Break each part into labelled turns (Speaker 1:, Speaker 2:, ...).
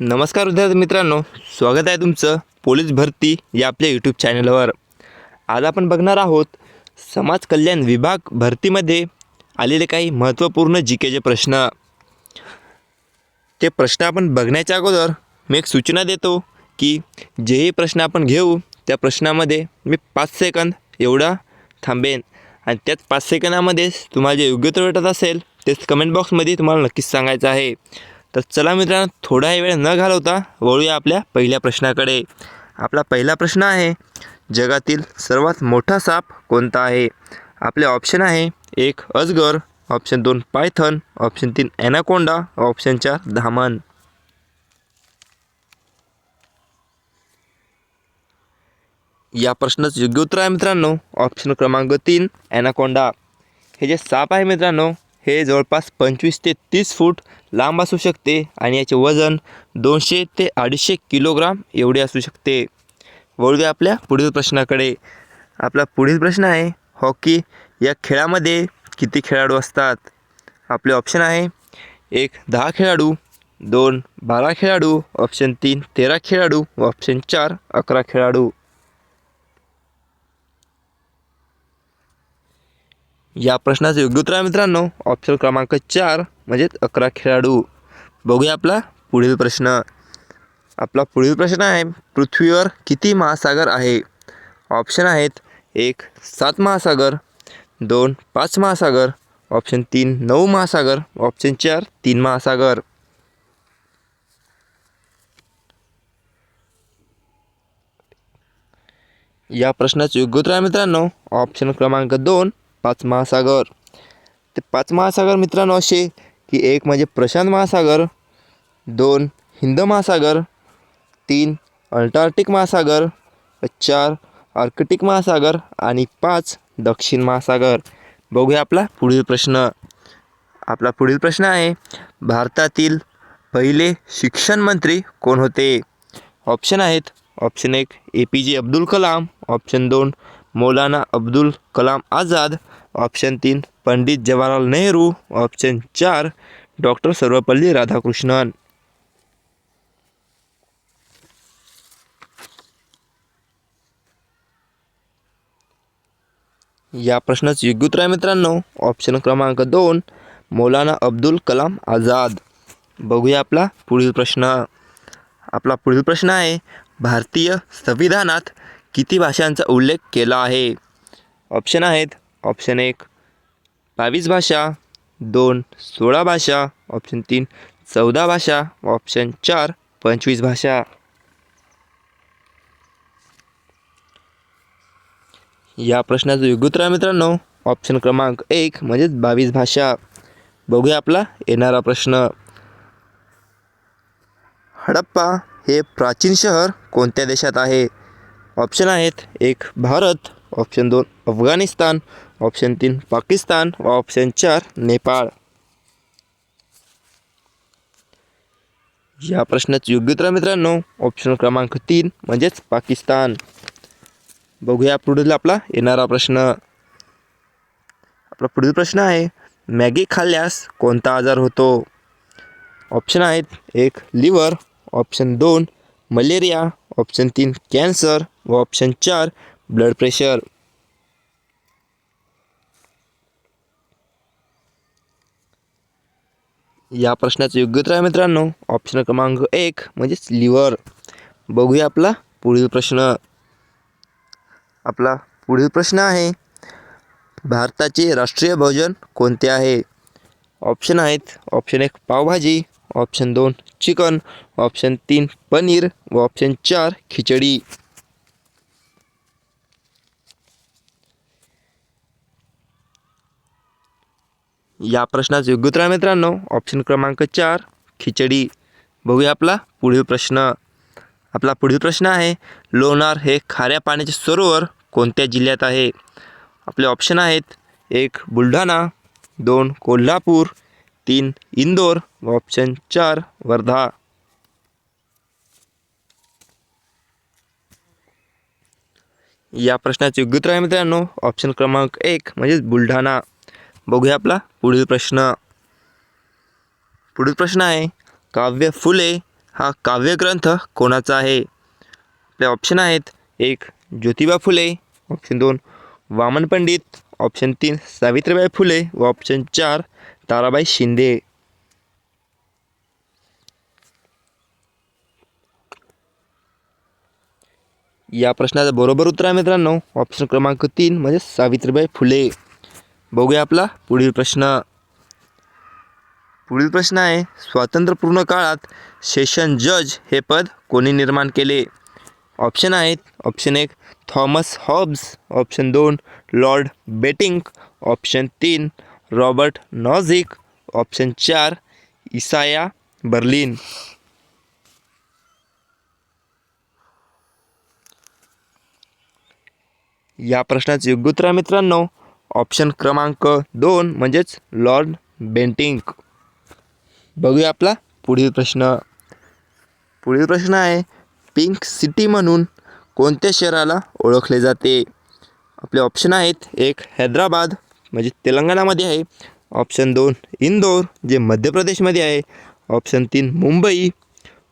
Speaker 1: नमस्कार विद्यार्थी मित्रांनो स्वागत आहे तुमचं पोलीस भरती या आपल्या यूट्यूब चॅनलवर आज आपण बघणार आहोत समाज कल्याण विभाग भरतीमध्ये आलेले काही महत्त्वपूर्ण जी केचे प्रश्न ते प्रश्न आपण बघण्याच्या अगोदर मी एक सूचना देतो की जेही प्रश्न आपण घेऊ त्या प्रश्नामध्ये मी पाच सेकंद एवढा थांबेन आणि त्याच पाच सेकंदामध्येच तुम्हाला जे योग्य वाटत असेल तेच कमेंट बॉक्समध्ये तुम्हाला नक्कीच सांगायचं आहे तर चला मित्रांनो थोडाही वेळ न घालवता वळूया आपल्या पहिल्या प्रश्नाकडे आपला पहिला प्रश्न आहे जगातील सर्वात मोठा साप कोणता आहे आपले ऑप्शन आहे एक अजगर ऑप्शन दोन पायथन ऑप्शन तीन ॲनाकोंडा ऑप्शन चार धामन या प्रश्नाचं योग्य उत्तर आहे मित्रांनो ऑप्शन क्रमांक तीन ॲनाकोंडा हे जे साप आहे मित्रांनो हे जवळपास पंचवीस ते तीस फूट लांब असू शकते आणि याचे वजन दोनशे ते अडीचशे किलोग्राम एवढे असू शकते वळूया आपल्या पुढील प्रश्नाकडे आपला पुढील प्रश्न आहे हॉकी या खेळामध्ये किती खेळाडू असतात आपले ऑप्शन आहे एक दहा खेळाडू दोन बारा खेळाडू ऑप्शन तीन तेरा खेळाडू व ऑप्शन चार अकरा खेळाडू या प्रश्नाचं योग्य उत्तर आहे मित्रांनो ऑप्शन क्रमांक चार म्हणजेच अकरा खेळाडू बघूया आपला पुढील प्रश्न आपला पुढील प्रश्न आहे पृथ्वीवर किती महासागर आहे ऑप्शन आहेत एक सात महासागर दोन पाच महासागर ऑप्शन तीन नऊ महासागर ऑप्शन चार तीन महासागर या प्रश्नाचं योग्य उत्तर आहे मित्रांनो ऑप्शन क्रमांक दोन पाच महासागर ते पाच महासागर मित्रांनो असे की एक म्हणजे प्रशांत महासागर दोन हिंद महासागर तीन अंटार्क्टिक महासागर चार आर्कटिक महासागर आणि पाच दक्षिण महासागर बघूया आपला पुढील प्रश्न आपला पुढील प्रश्न आहे भारतातील पहिले शिक्षण मंत्री कोण होते ऑप्शन आहेत ऑप्शन एक ए पी जे अब्दुल कलाम ऑप्शन दोन मौलाना अब्दुल कलाम आझाद ऑप्शन तीन पंडित जवाहरलाल नेहरू ऑप्शन चार डॉक्टर सर्वपल्ली राधाकृष्णन या प्रश्नाचं योग्य उत्तर आहे मित्रांनो ऑप्शन क्रमांक दोन मौलाना अब्दुल कलाम आझाद बघूया आपला पुढील प्रश्न आपला पुढील प्रश्न आहे भारतीय संविधानात किती भाषांचा उल्लेख केला आहे ऑप्शन आहेत ऑप्शन एक बावीस भाषा दोन सोळा भाषा ऑप्शन तीन चौदा भाषा ऑप्शन चार पंचवीस भाषा या प्रश्नाचं योग्य मित्रांनो ऑप्शन क्रमांक एक म्हणजेच बावीस भाषा बघूया आपला येणारा प्रश्न हडप्पा हे प्राचीन शहर कोणत्या देशात आहे ऑप्शन आहेत एक भारत ऑप्शन दोन अफगाणिस्तान ऑप्शन तीन पाकिस्तान व ऑप्शन चार नेपाळ या प्रश्नाचं योग्य उत्तर मित्रांनो ऑप्शन क्रमांक तीन म्हणजेच पाकिस्तान बघूया पुढील आपला येणारा प्रश्न आपला पुढील प्रश्न आहे मॅगी खाल्ल्यास कोणता आजार होतो ऑप्शन आहेत एक लिव्हर ऑप्शन दोन मलेरिया ऑप्शन तीन कॅन्सर व ऑप्शन चार ब्लड प्रेशर या प्रश्नाचं योग्य उत्तर आहे मित्रांनो ऑप्शन क्रमांक एक म्हणजेच लिव्हर बघूया आपला पुढील प्रश्न आपला पुढील प्रश्न आहे भारताचे राष्ट्रीय भोजन कोणते आहे ऑप्शन आहेत ऑप्शन एक पावभाजी ऑप्शन दोन चिकन ऑप्शन तीन पनीर व ऑप्शन चार खिचडी या प्रश्नाचं योग्य उत्तर मित्रांनो ऑप्शन क्रमांक चार खिचडी बघूया आपला पुढील प्रश्न आपला पुढील प्रश्न आहे लोणार हे खाऱ्या पाण्याचे सरोवर कोणत्या जिल्ह्यात आहे आपले ऑप्शन आहेत एक बुलढाणा दोन कोल्हापूर तीन इंदोर व ऑप्शन चार वर्धा या प्रश्नाचे योग्य उत्तर आहे मित्रांनो ऑप्शन क्रमांक एक म्हणजेच बुलढाणा बघूया आपला पुढील प्रश्न पुढील प्रश्न आहे काव्य फुले हा काव्यग्रंथ कोणाचा आहे आपले ऑप्शन आहेत एक ज्योतिबा फुले ऑप्शन दोन वामन पंडित ऑप्शन तीन सावित्रीबाई फुले व ऑप्शन चार ताराबाई शिंदे या प्रश्नाचं बरोबर उत्तर आहे मित्रांनो ऑप्शन क्रमांक तीन म्हणजे सावित्रीबाई फुले बघूया आपला पुढील प्रश्न पुढील प्रश्न आहे स्वातंत्र्यपूर्ण काळात सेशन जज हे पद कोणी निर्माण केले ऑप्शन आहेत ऑप्शन एक थॉमस हॉब्स ऑप्शन दोन लॉर्ड बेटिंग ऑप्शन तीन रॉबर्ट नॉझिक ऑप्शन चार इसाया बर्लिन या प्रश्नाचे योग्य उत्तर मित्रांनो ऑप्शन क्रमांक दोन म्हणजेच लॉर्ड बेंटिंक बघूया आपला पुढील प्रश्न पुढील प्रश्न आहे पिंक सिटी म्हणून कोणत्या शहराला ओळखले जाते आपले ऑप्शन आहेत एक हैदराबाद म्हणजे तेलंगणामध्ये आहे ऑप्शन दोन इंदोर जे मध्य प्रदेशमध्ये आहे ऑप्शन तीन मुंबई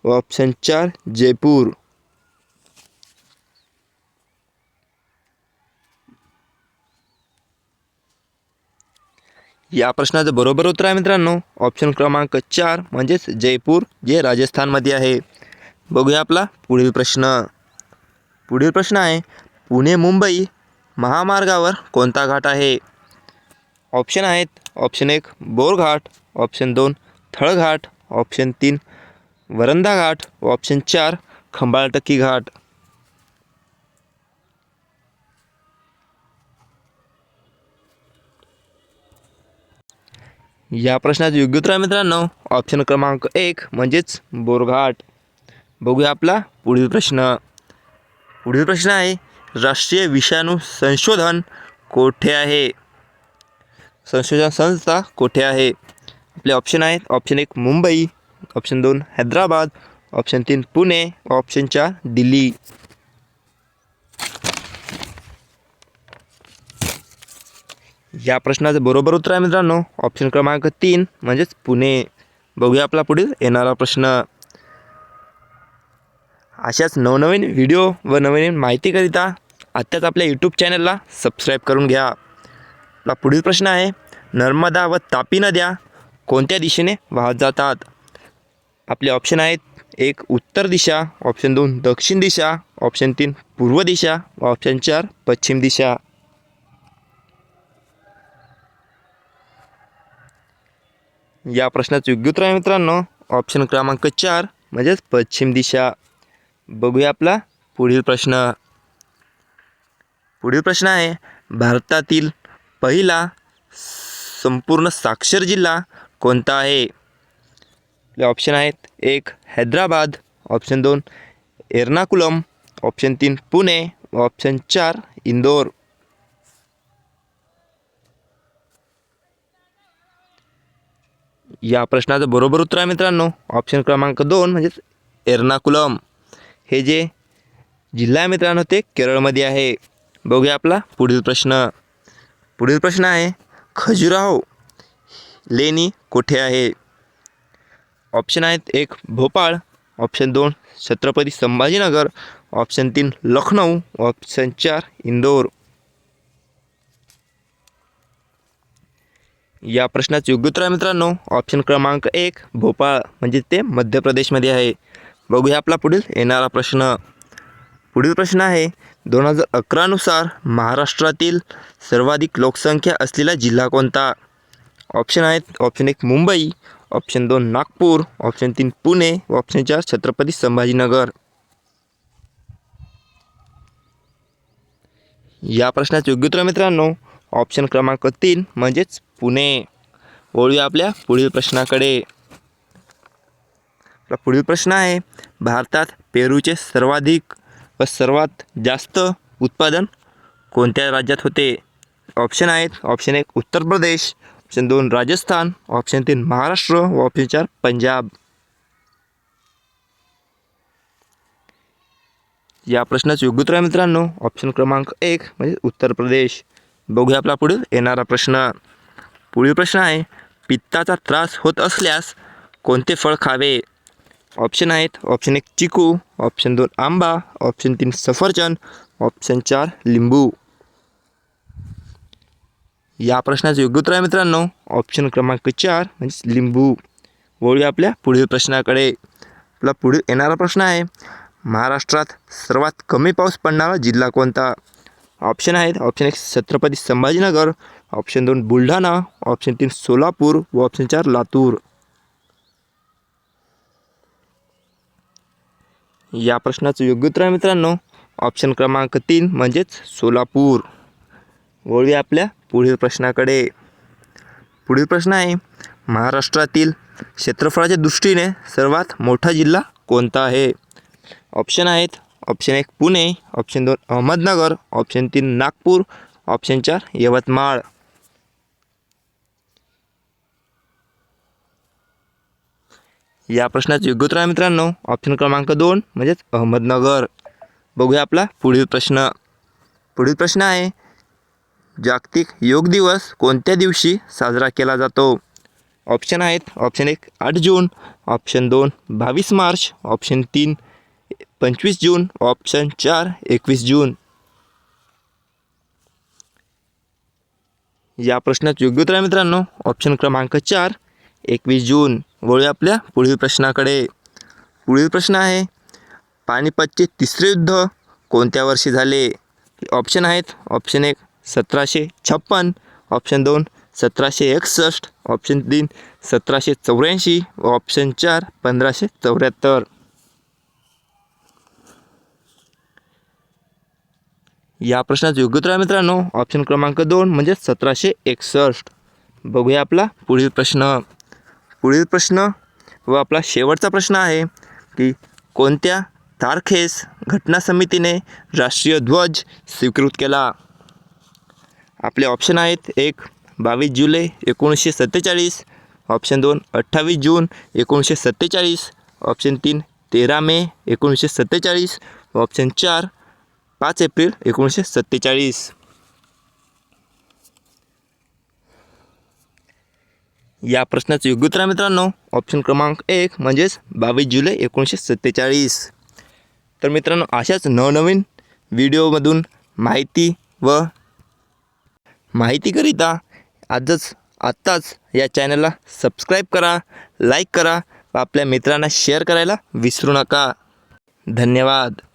Speaker 1: व ऑप्शन चार जयपूर या प्रश्नाचं बरोबर उत्तर आहे मित्रांनो ऑप्शन क्रमांक चार म्हणजेच जयपूर जे राजस्थानमध्ये आहे बघूया आपला पुढील प्रश्न पुढील प्रश्न आहे पुणे मुंबई महामार्गावर कोणता घाट आहे ऑप्शन आहेत ऑप्शन एक बोरघाट ऑप्शन दोन थळघाट ऑप्शन तीन वरंदा घाट ऑप्शन चार खंबाळटक्की घाट या प्रश्नाचं योग्य उत्तर आहे मित्रांनो ऑप्शन क्रमांक एक म्हणजेच बोरघाट बघूया आपला पुढील प्रश्न पुढील प्रश्न आहे राष्ट्रीय विषाणू संशोधन कोठे आहे संशोधन संस्था कोठे आहे आपले ऑप्शन आहेत ऑप्शन एक मुंबई ऑप्शन दोन हैदराबाद ऑप्शन तीन पुणे ऑप्शन चार दिल्ली या प्रश्नाचं बरोबर उत्तर आहे मित्रांनो ऑप्शन क्रमांक तीन म्हणजेच पुणे बघूया आपला पुढील येणारा प्रश्न अशाच नवनवीन व्हिडिओ व नवनवीन माहितीकरिता आत्ताच आपल्या यूट्यूब चॅनलला सबस्क्राईब करून घ्या आपला पुढील प्रश्न आहे नर्मदा व तापी नद्या कोणत्या दिशेने वाहत जातात आपले ऑप्शन आहेत एक उत्तर दिशा ऑप्शन दोन दक्षिण दिशा ऑप्शन तीन पूर्व दिशा व ऑप्शन चार पश्चिम दिशा या प्रश्नाचं योग्य उत्तर आहे मित्रांनो ऑप्शन क्रमांक चार म्हणजेच पश्चिम दिशा बघूया आपला पुढील प्रश्न पुढील प्रश्न आहे भारतातील पहिला संपूर्ण साक्षर जिल्हा कोणता आहे आपले ऑप्शन आहेत एक हैदराबाद ऑप्शन दोन एर्नाकुलम ऑप्शन तीन पुणे ऑप्शन चार इंदोर या प्रश्नाचं बरोबर उत्तर आहे मित्रांनो ऑप्शन क्रमांक दोन म्हणजेच एर्नाकुलम हे जे जिल्हा आहे मित्रांनो ते केरळमध्ये आहे बघूया आपला पुढील प्रश्न पुढील प्रश्न आहे खजुराहो लेणी कुठे आहे ऑप्शन आहेत एक भोपाळ ऑप्शन दोन छत्रपती संभाजीनगर ऑप्शन तीन लखनऊ ऑप्शन चार इंदोर या प्रश्नाचं योग्य उत्तर आहे मित्रांनो ऑप्शन क्रमांक एक भोपाळ म्हणजे ते मध्य प्रदेशमध्ये आहे बघूया आपला पुढील येणारा प्रश्न पुढील प्रश्न आहे दोन हजार अकरानुसार महाराष्ट्रातील सर्वाधिक लोकसंख्या असलेला जिल्हा कोणता ऑप्शन आहेत ऑप्शन एक मुंबई ऑप्शन दोन नागपूर ऑप्शन तीन पुणे ऑप्शन चार छत्रपती संभाजीनगर या प्रश्नाचे योग्य उत्तर मित्रांनो ऑप्शन क्रमांक तीन म्हणजेच पुणे वळूया आपल्या पुढील प्रश्नाकडे आपला पुढील प्रश्न आहे भारतात पेरूचे सर्वाधिक व सर्वात जास्त उत्पादन कोणत्या राज्यात होते ऑप्शन आहेत ऑप्शन एक उत्तर प्रदेश ऑप्शन दोन राजस्थान ऑप्शन तीन महाराष्ट्र व ऑप्शन चार पंजाब या प्रश्नाचं योग्य उत्तर आहे मित्रांनो ऑप्शन क्रमांक एक म्हणजे उत्तर प्रदेश बघूया आपला पुढील येणारा प्रश्न पुढील प्रश्न आहे पित्ताचा त्रास होत असल्यास कोणते फळ खावे ऑप्शन आहेत ऑप्शन एक चिकू ऑप्शन दोन आंबा ऑप्शन तीन सफरचंद ऑप्शन चार लिंबू या प्रश्नाचं योग्य उत्तर आहे मित्रांनो ऑप्शन क्रमांक चार म्हणजे लिंबू वळूया आपल्या पुढील प्रश्नाकडे आपला पुढील येणारा प्रश्न आहे महाराष्ट्रात सर्वात कमी पाऊस पडणारा जिल्हा कोणता ऑप्शन आहेत ऑप्शन एक छत्रपती संभाजीनगर ऑप्शन दोन बुलढाणा ऑप्शन तीन सोलापूर व ऑप्शन चार लातूर या प्रश्नाचं योग्य उत्तर आहे मित्रांनो ऑप्शन क्रमांक तीन म्हणजेच सोलापूर वळूया आपल्या पुढील प्रश्नाकडे पुढील प्रश्न आहे महाराष्ट्रातील क्षेत्रफळाच्या दृष्टीने सर्वात मोठा जिल्हा कोणता आहे ऑप्शन आहेत ऑप्शन एक पुणे ऑप्शन दोन अहमदनगर ऑप्शन तीन नागपूर ऑप्शन चार यवतमाळ या प्रश्नाचं योग्य उत्तर आहे मित्रांनो ऑप्शन क्रमांक दोन म्हणजेच अहमदनगर बघूया आपला पुढील प्रश्न पुढील प्रश्न आहे जागतिक योग दिवस कोणत्या दिवशी साजरा केला जातो ऑप्शन आहेत ऑप्शन एक आठ जून ऑप्शन दोन बावीस मार्च ऑप्शन तीन पंचवीस जून ऑप्शन चार एकवीस जून या प्रश्नाचं योग्य उत्तर आहे मित्रांनो ऑप्शन क्रमांक चार एकवीस जून वळू आपल्या पुढील प्रश्नाकडे पुढील प्रश्न आहे पानिपतचे तिसरे युद्ध कोणत्या वर्षी झाले ऑप्शन आहेत ऑप्शन एक सतराशे छप्पन ऑप्शन दोन सतराशे एकसष्ट ऑप्शन तीन सतराशे चौऱ्याऐंशी व ऑप्शन चार पंधराशे चौऱ्याहत्तर या प्रश्नाचं योग्य उत्तर मित्रांनो ऑप्शन क्रमांक दोन म्हणजे सतराशे एकसष्ट बघूया आपला पुढील प्रश्न पुढील प्रश्न व आपला शेवटचा प्रश्न आहे की कोणत्या तारखेस घटना समितीने राष्ट्रीय ध्वज स्वीकृत केला आपले ऑप्शन आहेत एक बावीस जुलै एकोणीसशे सत्तेचाळीस ऑप्शन दोन अठ्ठावीस जून एकोणीसशे सत्तेचाळीस ऑप्शन तीन तेरा मे एकोणीसशे सत्तेचाळीस ऑप्शन चार पाच एप्रिल एकोणीसशे सत्तेचाळीस या प्रश्नाचं योग्य उत्तर मित्रांनो ऑप्शन क्रमांक एक म्हणजेच बावीस जुलै एकोणीसशे सत्तेचाळीस तर मित्रांनो अशाच नवनवीन व्हिडिओमधून माहिती व माहितीकरिता आजच आत्ताच या चॅनलला सबस्क्राईब करा लाईक करा व आपल्या मित्रांना शेअर करायला विसरू नका धन्यवाद